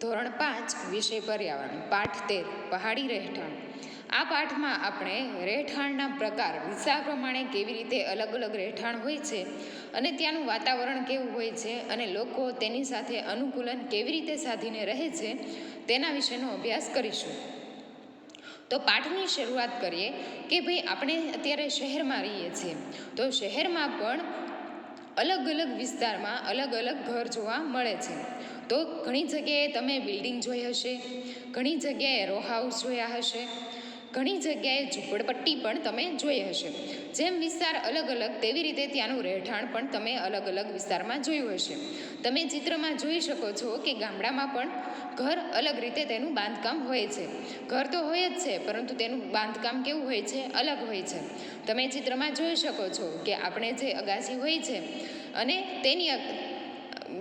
ધોરણ પાંચ વિષય પર્યાવરણ, પાઠ તેર, પહાડી રહેઠાણ. આ પાઠમાં આપણે રહેઠાણના પ્રકાર વિસ્તાર પ્રમાણે કેવી રીતે અલગ અલગ રહેઠાણ હોય છે અને ત્યાંનું વાતાવરણ કેવું હોય છે અને લોકો તેની સાથે અનુકૂલન કેવી રીતે સાધીને રહે છે તેના વિશેનો અભ્યાસ કરીશું. તો પાઠની શરૂઆત કરીએ કે ભાઈ આપણે અત્યારે શહેરમાં રહીએ છીએ. તો શહેરમાં પણ અલગ અલગ વિસ્તારમાં અલગ અલગ ઘર જોવા મળે છે. તો ઘણી જગ્યાએ તમે બિલ્ડિંગ જોઈ હશે, ઘણી જગ્યાએ રો હાઉસ જોયા હશે, ઘણી જગ્યાએ ઝૂંપડપટ્ટી પણ તમે જોઈ હશે. જેમ વિસ્તાર અલગ અલગ, તેવી રીતે ત્યાંનું રહેઠાણ પણ તમે અલગ અલગ વિસ્તારમાં જોયું હશે. તમે ચિત્રમાં જોઈ શકો છો કે ગામડામાં પણ ઘર અલગ રીતે તેનું બાંધકામ હોય છે. ઘર તો હોય જ છે, પરંતુ તેનું બાંધકામ કેવું હોય છે? અલગ હોય છે. તમે ચિત્રમાં જોઈ શકો છો કે આપણે જે અગાસી હોય છે અને તેની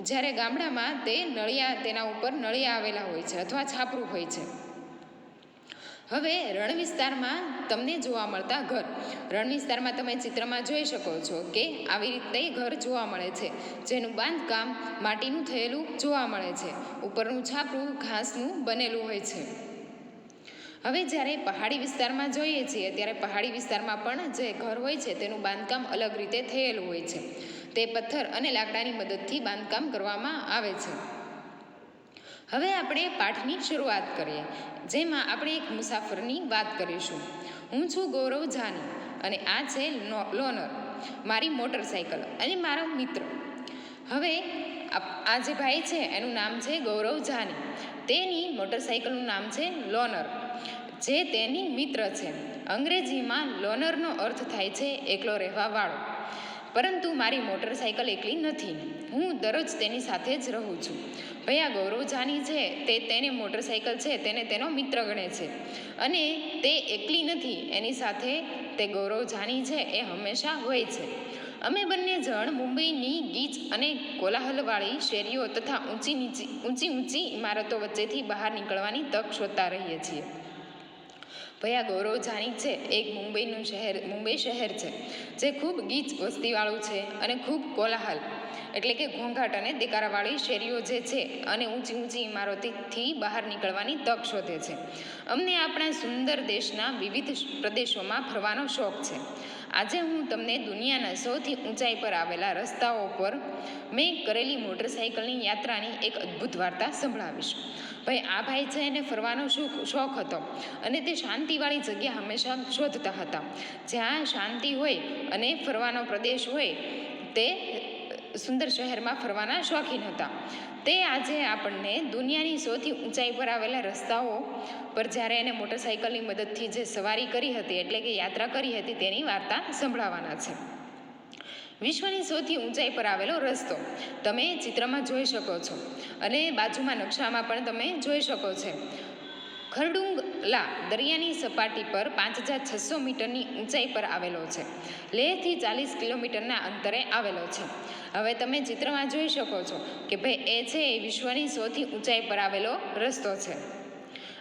જ્યારે ગામડામાં તે નળિયા તેના ઉપર નળિયા આવેલા હોય છે અથવા છાપરું હોય છે. હવે રણ વિસ્તારમાં તમને જોવા મળતા ઘર. રણ વિસ્તારમાં તમે ચિત્રમાં જોઈ શકો છો કે આવી રીતે ઘર જોવા મળે છે. જેનું બાંધકામ માટીનું થયેલું જોવા મળે છે. ઉપરનું છાપરું ઘાસનું બનેલું હોય છે. હવે જ્યારે પહાડી વિસ્તારમાં જોઈએ છીએ ત્યારે પહાડી વિસ્તારમાં પણ જે ઘર હોય છે તેનું બાંધકામ અલગ રીતે થયેલું હોય છે. તે પથ્થર અને લાકડાની મદદથી બાંધકામ કરવામાં આવે છે. હવે આપણે પાઠની શરૂઆત કરીએ, જેમાં આપણે એક મુસાફરની વાત કરીશું. હું છું ગૌરવ જાની અને આ છે લોનર, મારી મોટરસાઇકલ અને મારો મિત્ર. હવે આ આ જે ભાઈ છે, એનું નામ છે ગૌરવ જાની તેની મોટરસાઇકલનું નામ છે લોનર. જે તેની મિત્ર છે. અંગ્રેજીમાં લોનરનો અર્થ થાય છે એકલો રહેવાવાળો. પરંતુ મારી મોટરસાઇકલ એકલી નથી. હું દરરોજ તેની સાથે જ રહું છું. ભૈયા ગૌરવ જાની છે, તે તેને મોટરસાઇકલ છે, તેને તેનો મિત્ર ગણે છે. અને તે એકલી નથી, એની સાથે તે ગૌરવ જાની છે, એ હંમેશા હોય છે. અમે બંને જણ મુંબઈની ગીચ અને કોલાહલવાળી શેરીઓ તથા ઊંચી નીચી, ઊંચી ઊંચી ઇમારતો વચ્ચેથી બહાર નીકળવાની તક શોધતા રહીએ છીએ. ભયા ગૌરવ જાની છે, એક મુંબઈનું શહેર, મુંબઈ શહેર છે, જે ખૂબ ગીચ વસ્તીવાળું છે અને ખૂબ કોલાહલ. એટલે કે ઘોંઘાટ અને દેકારાવાળી શેરીઓ જે છે અને ઊંચી ઊંચી ઇમારતોથી બહાર નીકળવાની તક શોધે છે. અમને આપણા સુંદર દેશના વિવિધ પ્રદેશોમાં ફરવાનો શોખ છે. આજે હું તમને દુનિયાના સૌથી ઊંચાઈ પર આવેલા રસ્તાઓ પર મેં કરેલી મોટરસાઇકલની યાત્રાની એક અદ્ભુત વાર્તા સંભળાવીશ. ભાઈ આ ભાઈ છે એને ફરવાનો શોખ શોખ હતો અને તે શાંતિવાળી જગ્યા હંમેશા શોધતા હતા. જ્યાં શાંતિ હોય અને ફરવાનો પ્રદેશ હોય તે સુંદર શહેરમાં ફરવાના શોખીન હતા. તે આજે આપણને દુનિયાની સૌથી ઊંચાઈ પર આવેલા રસ્તાઓ પર જ્યારે એને મોટરસાઇકલની મદદથી જે સવારી કરી હતી, એટલે કે યાત્રા કરી હતી, તેની વાર્તા સંભળાવવાના છે. વિશ્વની સૌથી ઊંચાઈ પર આવેલો રસ્તો તમે ચિત્રમાં જોઈ શકો છો અને બાજુમાં નકશામાં પણ તમે જોઈ શકો છો. ખરડુંગલા દરિયાની સપાટી પર પાંચ હજાર છસો મીટરની ઊંચાઈ પર આવેલો છે. લેહથી ચાલીસ કિલોમીટરના અંતરે આવેલો છે. હવે તમે ચિત્રમાં જોઈ શકો છો કે ભાઈ એ છે એ વિશ્વની સૌથી ઊંચાઈ પર આવેલો રસ્તો છે.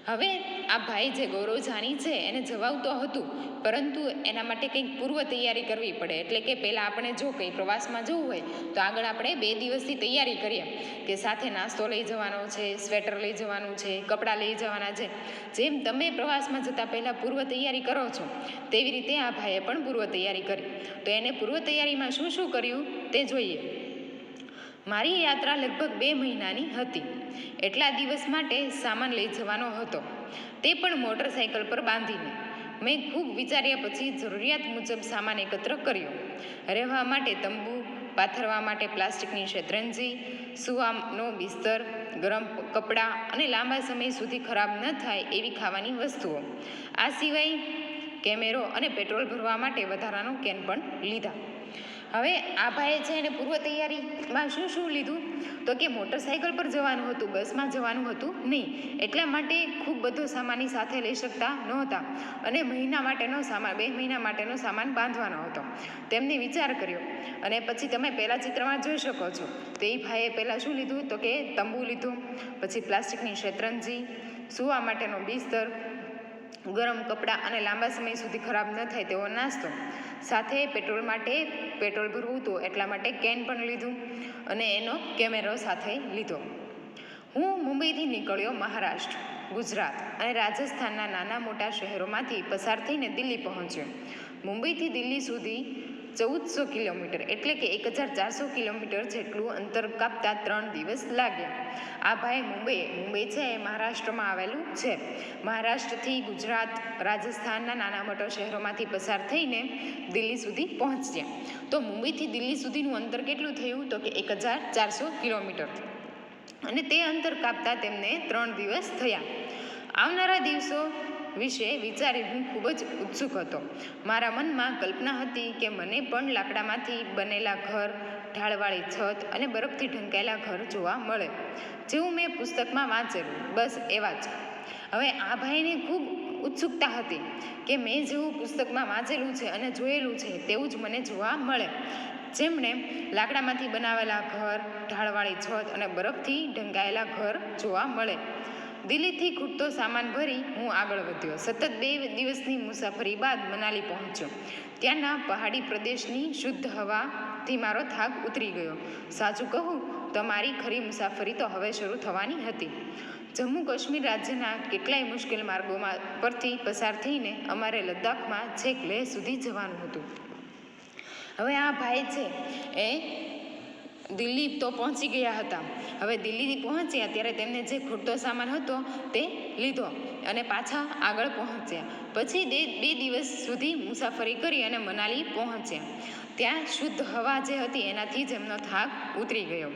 હવે આ ભાઈ જે ગૌરવ જાની છે, એને જવાવું તો હતું, પરંતુ એના માટે કંઈક પૂર્વ તૈયારી કરવી પડે. એટલે કે પહેલાં આપણે જો કંઈ પ્રવાસમાં જવું હોય, તો આગળ આપણે બે દિવસથી તૈયારી કરીએ. કે સાથે નાસ્તો લઈ જવાનો છે, સ્વેટર લઈ જવાનું છે, કપડાં લઈ જવાના છે. જેમ તમે પ્રવાસમાં જતાં પહેલાં પૂર્વ તૈયારી કરો છો, તેવી રીતે આ ભાઈએ પણ પૂર્વ તૈયારી કરી. તો એને પૂર્વ તૈયારીમાં શું શું કર્યું, તે જોઈએ. મારી યાત્રા લગભગ બે મહિનાની હતી. એટલા દિવસ માટે સામાન લઈ જવાનો હતો. તે પણ મોટરસાઇકલ પર બાંધીને. મેં ખૂબ વિચાર્યા પછી જરૂરિયાત મુજબ સામાન એકત્ર કર્યો. રહેવા માટે તંબુ, પાથરવા માટે પ્લાસ્ટિકની શેતરંજી સુવાનો બિસ્તર, ગરમ કપડાં અને લાંબા સમય સુધી ખરાબ ન થાય એવી ખાવાની વસ્તુઓ. આ સિવાય કેમેરો અને પેટ્રોલ ભરવા માટે વધારાનો કેન પણ લીધા. હવે આ ભાઈએ છે એને પૂર્વ તૈયારીમાં શું શું લીધું? તો કે મોટરસાઇકલ પર જવાનું હતું, બસમાં જવાનું હતું નહીં. એટલા માટે ખૂબ બધો સામાનની સાથે લઈ શકતા નહોતા. અને મહિના માટેનો સામાન, બે મહિના માટેનો સામાન બાંધવાનો હતો. તેમને વિચાર કર્યો. અને પછી તમે પહેલાં ચિત્રમાં જોઈ શકો છો. તો એ ભાઈએ પહેલાં શું લીધું? તો કે તંબુ લીધું, પછી પ્લાસ્ટિકની શેતરંજી, સૂવા માટેનો બિસ્તર, ગરમ કપડાં અને લાંબા સમય સુધી ખરાબ ન થાય તેવો નાસ્તો. સાથે પેટ્રોલ માટે પેટ્રોલ ભરવું હતું એટલા માટે કેન પણ લીધું અને એનો કેમેરો સાથે લીધો. હું મુંબઈથી નીકળ્યો મહારાષ્ટ્ર, ગુજરાત અને રાજસ્થાનના નાના મોટા શહેરોમાંથી પસાર થઈને દિલ્હી પહોંચ્યો. મુંબઈથી દિલ્હી સુધી ચૌદસો કિલોમીટર એટલે કે એક હજાર ચારસો કિલોમીટર જેટલું અંતર કાપતા ત્રણ દિવસ લાગ્યા. આ ભાઈ મુંબઈ મુંબઈ છે, એ મહારાષ્ટ્રમાં આવેલું છે. મહારાષ્ટ્રથી ગુજરાત, રાજસ્થાનના નાના મોટા શહેરોમાંથી પસાર થઈને દિલ્હી સુધી પહોંચ્યા. તો મુંબઈથી દિલ્હી સુધીનું અંતર કેટલું થયું? તો કે એક હજાર ચારસો કિલોમીટર. અને તે અંતર કાપતા તેમને ત્રણ દિવસ થયા. આવનારા દિવસો વિશે વિચારી હું ખૂબ જ ઉત્સુક હતો. મારા મનમાં કલ્પના હતી કે મને પણ લાકડામાંથી બનેલા ઘર, ઢાળવાળી છત અને બરફથી ઢંકાયેલા ઘર જોવા મળે. જેવું મેં પુસ્તકમાં વાંચેલું, બસ એવા જ. હવે આ ભાઈને ખૂબ ઉત્સુકતા હતી કે મેં જેવું પુસ્તકમાં વાંચેલું છે અને જોયેલું છે તેવું જ મને જોવા મળે. જેમણે લાકડામાંથી બનાવેલા ઘર, ઢાળવાળી છત અને બરફથી ઢંકાયેલા ઘર જોવા મળે. દિલ્હીથી ખૂટતો સામાન ભરી હું આગળ વધ્યો. સતત બે દિવસની મુસાફરી બાદ મનાલી પહોંચ્યો. ત્યાંના પહાડી પ્રદેશની શુદ્ધ હવાથી મારો થાક ઉતરી ગયો. સાચું કહું તો મારી ખરી મુસાફરી તો હવે શરૂ થવાની હતી. જમ્મુ કાશ્મીર રાજ્યના કેટલાય મુશ્કેલ માર્ગોમાં પરથી પસાર થઈને અમારે લદ્દાખમાં છેક લેહ સુધી જવાનું હતું. હવે આ ભાઈ છે, એ દિલ્હી તો પહોંચી ગયા હતા. હવે દિલ્હી પહોંચ્યા ત્યારે તેમને જે ખૂટતો સામાન હતો તે લીધો અને પાછા આગળ પહોંચ્યા. પછી બે દિવસ સુધી મુસાફરી કરી અને મનાલી પહોંચ્યા. ત્યાં શુદ્ધ હવા જે હતી એનાથી જ એમનો થાક ઉતરી ગયો.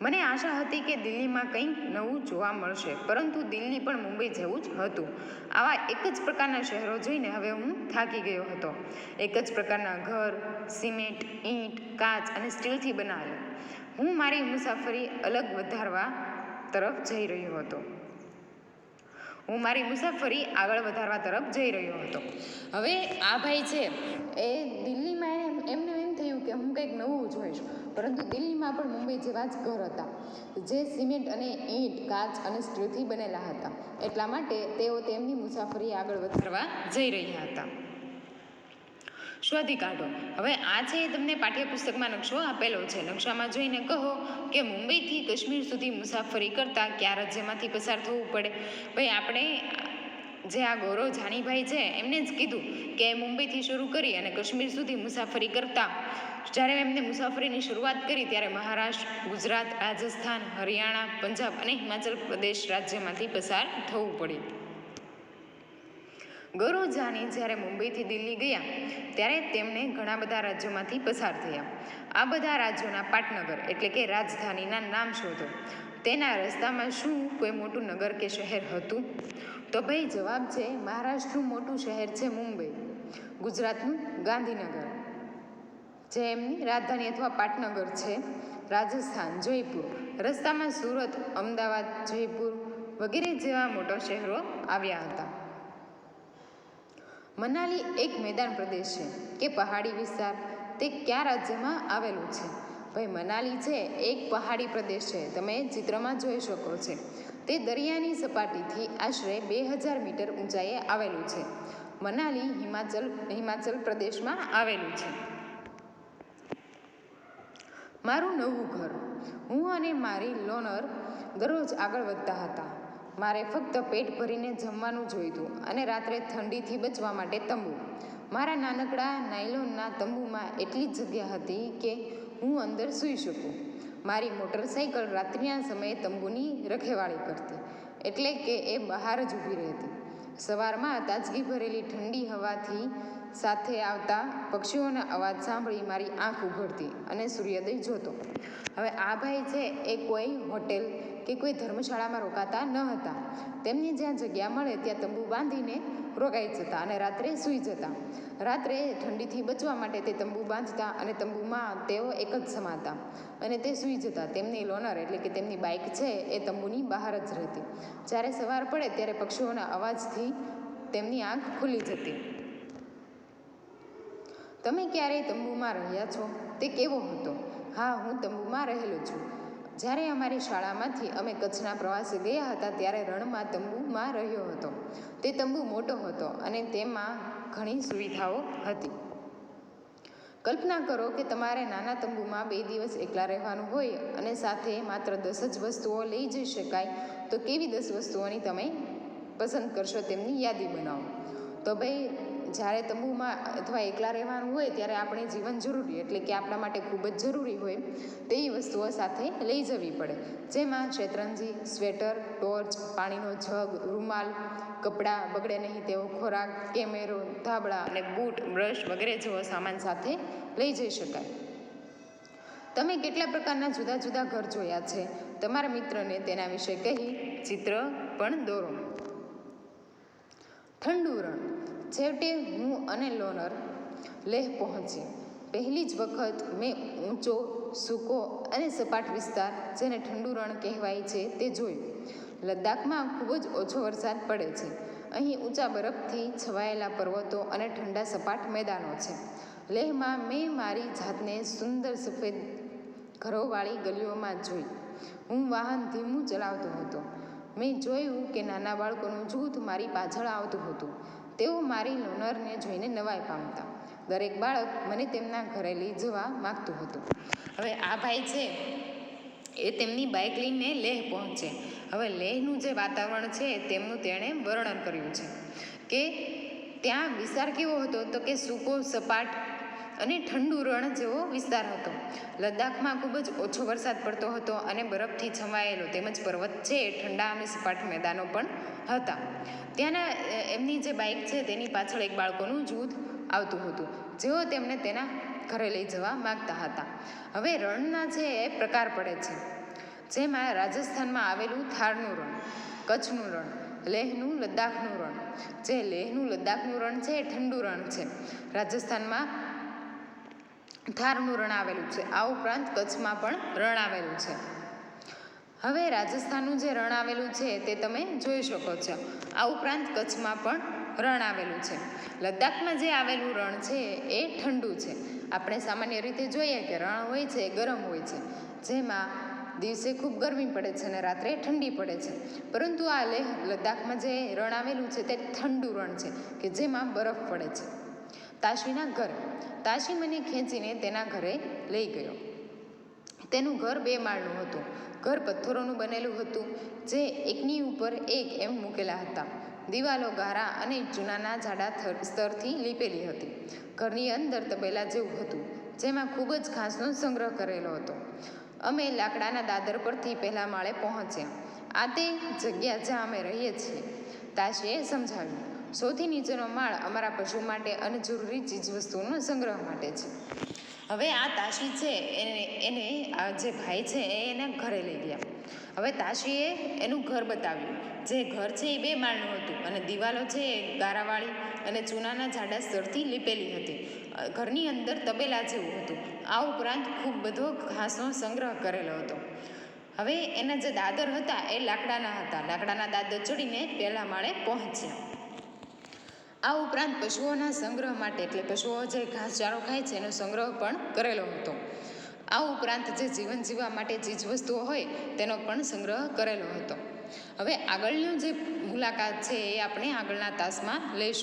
મને આશા હતી કે દિલ્હીમાં કંઈક નવું જોવા મળશે, પરંતુ દિલ્હી પણ મુંબઈ જેવું જ હતું. આવા એક જ પ્રકારના શહેરો જોઈને હવે હું થાકી ગયો હતો. એક જ પ્રકારના ઘર, સિમેન્ટ, ઈંટ, કાચ અને સ્ટીલથી બનાવેલું. હું મારી મુસાફરી અલગ વધારવા તરફ જઈ રહ્યો હતો. હું મારી મુસાફરી આગળ વધારવા તરફ જઈ રહ્યો હતો. હવે આ ભાઈ છે, એ દિલ્હીમાં એમ, એમને એમ થયું કે હું કંઈક નવું જોઈશ પરંતુ દિલ્હીમાં પણ મુંબઈ જેવા જ ઘર હતા, જે સિમેન્ટ અને ઈંટ, કાચ અને સ્ટીલથી બનેલા હતા. એટલા માટે તેઓ તેમની મુસાફરી આગળ વધારવા જઈ રહ્યા હતા. શોધી કાઢો? હવે આ છે એ તમને પાઠ્યપુસ્તકમાં નકશો આપેલો છે. નકશામાં જોઈને કહો કે મુંબઈથી કાશ્મીર સુધી મુસાફરી કરતાં કયા રાજ્યમાંથી પસાર થવું પડે? ભાઈ, આપણે જે આ ગૌરવ જાનીભાઈ છે, એમને જ કીધું કે મુંબઈથી શરૂ કરી અને કાશ્મીર સુધી મુસાફરી કરતા. જ્યારે એમને મુસાફરીની શરૂઆત કરી ત્યારે મહારાષ્ટ્ર, ગુજરાત, રાજસ્થાન, હરિયાણા, પંજાબ અને હિમાચલ પ્રદેશ રાજ્યમાંથી પસાર થવું પડ્યું. ગૌરવ જાની જ્યારે મુંબઈથી દિલ્હી ગયા, ત્યારે તેમને ઘણા બધા રાજ્યોમાંથી પસાર થયા. આ બધા રાજ્યોના પાટનગર એટલે કે રાજધાનીના નામ શોધો. તેના રસ્તામાં શું કોઈ મોટું નગર કે શહેર હતું? તો ભાઈ જવાબ છે મહારાષ્ટ્રનું મોટું શહેર છે મુંબઈ, ગુજરાતનું ગાંધીનગર. જે એમની રાજધાની અથવા પાટનગર છે, રાજસ્થાન, જયપુર. રસ્તામાં સુરત, અમદાવાદ, જયપુર વગેરે જેવા મોટા શહેરો આવ્યા હતા. મનાલી એક મેદાન પ્રદેશ છે કે પહાડી વિસ્તાર તે કયા રાજ્યમાં આવેલું છે? ભાઈ, મનાલી છે, એક પહાડી પ્રદેશ છે. તમે ચિત્રમાં જોઈ શકો છો. તે દરિયાની સપાટીથી આશરે બે હજાર મીટર ઊંચાઈએ આવેલું છે. મનાલી હિમાચલ હિમાચલ પ્રદેશમાં આવેલું છે. મારું નવું ઘર. હું અને મારી લોનર દરરોજ આગળ વધતા હતા. મારે ફક્ત પેટ ભરીને જમવાનું જોઈતું અને રાત્રે ઠંડીથી બચવા માટે તંબુ. મારા નાનકડા નાયલોનના તંબુમાં એટલી જ જગ્યા હતી કે હું અંદર સૂઈ શકું. મારી મોટરસાઇકલ રાત્રિના સમયે તંબુની રખેવાળી કરતી, એટલે કે એ બહાર જ ઊભી રહેતી. સવારમાં તાજગી ભરેલી ઠંડી હવાથી સાથે આવતા પક્ષીઓના અવાજ સાંભળી મારી આંખ ઉઘડતી અને સૂર્યોદય જોતો. હવે આ ભાઈ છે એ કોઈ હોટેલ કે કોઈ ધર્મશાળામાં રોકાતા ન હતા. તેમને જ્યાં જગ્યા મળે ત્યાં તંબુ બાંધીને રોકાઈ જતા અને રાત્રે સૂઈ જતા. રાત્રે ઠંડીથી બચવા માટે તે તંબુ બાંધતા અને તંબુમાં તેઓ એક જ સમાતા. અને તે સૂઈ જતા. તેમની લોનર એટલે કે તેમની બાઇક છે એ તંબુની બહાર જ રહેતી. જ્યારે સવાર પડે ત્યારે પક્ષીઓના અવાજથી તેમની આંખ ખુલી જતી. તમે ક્યારેય તંબુમાં રહ્યા છો? તે કેવો હતો? હા, હું તંબુમાં રહેલો છું. જ્યારે અમારી શાળામાંથી અમે કચ્છના પ્રવાસે ગયા હતા ત્યારે રણમાં તંબુમાં રહ્યો હતો. તે તંબુ મોટો હતો અને તેમાં ઘણી સુવિધાઓ હતી. કલ્પના કરો કે તમારે નાના તંબુમાં બે દિવસ એકલા રહેવાનું હોય અને સાથે માત્ર દસ જ વસ્તુઓ લઈ જઈ શકાય, તો કેવી દસ વસ્તુઓની તમે પસંદ કરશો તેમની યાદી બનાવો? તો ભાઈ જ્યારે તંબુમાં અથવા એકલા રહેવાનું હોય ત્યારે આપણે જીવન જરૂરી એટલે કે આપણા માટે ખૂબ જ જરૂરી હોય તેવી વસ્તુઓ સાથે લઈ જવી પડે. જેમાં શેતરંજી, સ્વેટર, ટોર્ચ, પાણીનો જગ, રૂમાલ, કપડાં બગડે નહીં તેવો ખોરાક, કેમેરો, ધાબળા અને બૂટ, બ્રશ વગેરે જેવો સામાન સાથે લઈ જઈ શકાય. તમે કેટલા પ્રકારના જુદા જુદા ઘર જોયા છે? તમારા મિત્રને તેના વિશે કહી ચિત્ર પણ દોરો. ઠંડુ રણ. છેવટે હું અને લોનર લેહ પહોંચી. પહેલી જ વખત મેં ઊંચો, સૂકો અને સપાટ વિસ્તાર, જેને ઠંડુ રણ કહેવાય છે, તે જોયું. લદ્દાખમાં ખૂબ જ ઓછો વરસાદ પડે છે. અહીં ઊંચા બરફથી છવાયેલા પર્વતો અને ઠંડા સપાટ મેદાનો છે. લેહમાં મેં મારી જાતને સુંદર સફેદ ઘરોવાળી ગલીઓમાં જોઈ. હું વાહન ધીમું ચલાવતો હતો. મેં જોયું કે નાના બાળકોનું જૂથ મારી પાછળ આવતું હતું. તેઓ મારી લોનરને જોઈને નવાઈ પામતા. દરેક બાળક મને તેમના ઘરે લઈ જવા માગતું હતું. હવે આ ભાઈ છે, એ તેમની બાઇક લઈને લેહ પહોંચે. હવે લેહનું જે વાતાવરણ છે, તેમનું તેણે વર્ણન કર્યું છે કે ત્યાં વિસ્તાર કેવો હતો તો કે સૂકો સપાટ અને ઠંડુ રણ જેવો વિસ્તાર હતો. લદ્દાખમાં ખૂબ જ ઓછો વરસાદ પડતો હતો અને બરફથી છવાયેલો તેમજ પર્વત છે ઠંડા અને સપાટ મેદાનો પણ હતા. ત્યાંના એમની જે બાઇક છે તેની પાછળ એક બાળકોનું જૂથ આવતું હતું. જેઓ તેમને તેના ઘરે લઈ જવા માગતા હતા. હવે રણના જે પ્રકાર પડે છે, જેમાં રાજસ્થાનમાં આવેલું થારનું રણ, કચ્છનું રણ, લેહનું લદ્દાખનું રણ, જે લેહનું લદ્દાખનું રણ છે એ ઠંડુ રણ છે. રાજસ્થાનમાં થારનું રણ આવેલું છે. આ ઉપરાંત કચ્છમાં પણ રણ આવેલું છે. હવે રાજસ્થાનનું જે રણ આવેલું છે તે તમે જોઈ શકો છો. આ ઉપરાંત કચ્છમાં પણ રણ આવેલું છે. લદ્દાખમાં જે આવેલું રણ છે એ ઠંડુ છે. આપણે સામાન્ય રીતે જોઈએ કે રણ હોય છે ગરમ હોય છે. જેમાં દિવસે ખૂબ ગરમી પડે છે અને રાત્રે ઠંડી પડે છે. પરંતુ આ લેહ લદ્દાખમાં જે રણ આવેલું છે તે ઠંડુ રણ છે કે જેમાં બરફ પડે છે. તાશીના ઘર. તાશી મને ખેંચીને તેના ઘરે લઈ ગયો. તેનું ઘર બે માળનું હતું. ઘર પથ્થરોનું બનેલું હતું, જે એકની ઉપર એક એમ મૂકેલા હતા. દિવાલો ગારા અને ચૂનાના જાડા સ્તરથી લીપેલી હતી. ઘરની અંદર તબેલા જેવું હતું, જેમાં ખૂબ જ ઘાસનો સંગ્રહ કરેલો હતો. અમે લાકડાના દાદર પરથી પહેલા માળે પહોંચ્યા. આ તે જગ્યા જ્યાં અમે રહીએ છીએ. તાશીએ સમજાવ્યું. સૌથી નીચેનો માળ અમારા પશુ માટે અને જરૂરી ચીજવસ્તુઓનો સંગ્રહ માટે છે. હવે આ તાશી છે એને એને, આ જે ભાઈ છે એ એના ઘરે લઈ ગયા. હવે તાશીએ એનું ઘર બતાવ્યું. જે ઘર છે એ બે માળનું હતું અને દિવાલો છે એ ગારાવાળી અને ચૂનાના જાડા સ્તરથી લીપેલી હતી. ઘરની અંદર તબેલા જેવું હતું. આ ઉપરાંત ખૂબ બધો ઘાસનો સંગ્રહ કરેલો હતો. હવે એના જે દાદર હતા એ લાકડાના હતા. લાકડાના દાદર ચડીને પહેલા માળે પહોંચ્યા. આ ઉપરાંત પશુઓના સંગ્રહ માટે, એટલે પશુઓ જે ઘાસચારો ખાય છે, એનો સંગ્રહ પણ કરેલો હતો. આ ઉપરાંત જે જીવન જીવવા માટે ચીજવસ્તુઓ હોય, તેનો પણ સંગ્રહ કરેલો હતો. હવે આગળનું જે મુલાકાત છે, એ આપણે આગળના તાસમાં લઈશું.